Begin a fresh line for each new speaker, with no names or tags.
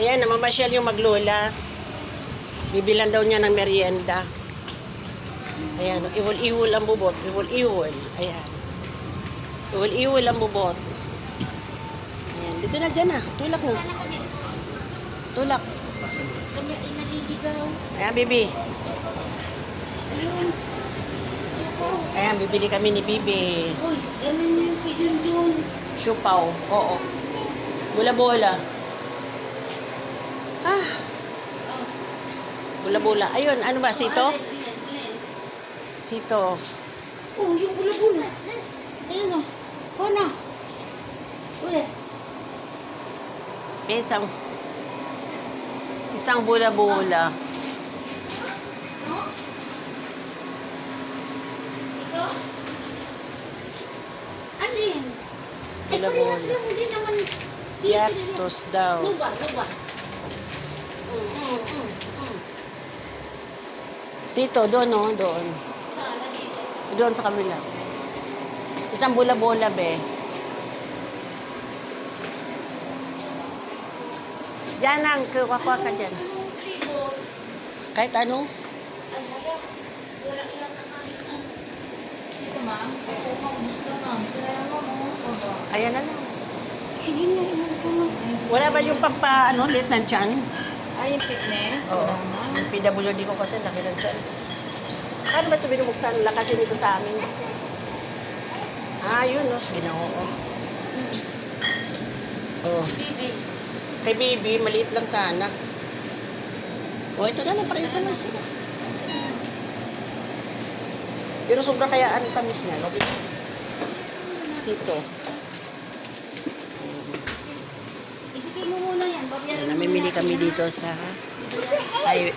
Ayan, namamasyal yung maglola. Bibilan daw niya ng merienda. Ayan, iwol-iwol ang bubot. Iwol-iwol. Ayan. Iwol-iwol ang bubot. Ayan, dito na dyan ah. Tulak
kami,
Tulak.
kanya ay naliligaw.
Ayan, bibi.
Ayun.
Ayan, bibili kami ni Bibi.
Uy, ano na yung kay Junjun?
Siupaw. Oo. Bula-bula. Ah. Bula-bula. Ayun, ano ba? Sito? Sito.
Oh, yung bula-bula. Ayun o. Oh, na. Ulit.
Isang isang bula-bula.
Alin? Eh,
Bula-bula.
parehas lang din naman.
Yatos daw.
Luba, luba. Mm, mm.
Sito, doon, no? Doon.
Sana dito.
Doon sa kabila. Isang bula-bula, be. Diyan ang kuha-kuha ka dyan. Kahit ano.
Na.
Ayan na lang.
Sige nga, ilan ko na.
Wala ba yung pampa, ano, lit ng tiyan?
Ay, yung fitness,
Oo.
wala ma'am.
Yung PWD ko kasi tiyan. Paano ba ito binubuksan? Lakasin ito sa amin. Ah, yun, no? Ginoo. Oh.
Si Bibi,
Kay baby, maliit lang sana. O, ito na lang, parehas lang sila. Pero sobra kaya ang tamis niya. Lagi. Sito. Namimili kami dito sa highway.